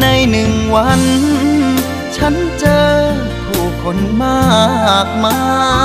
ในหนึ่งวัน ฉันเจอผู้คนมากมาย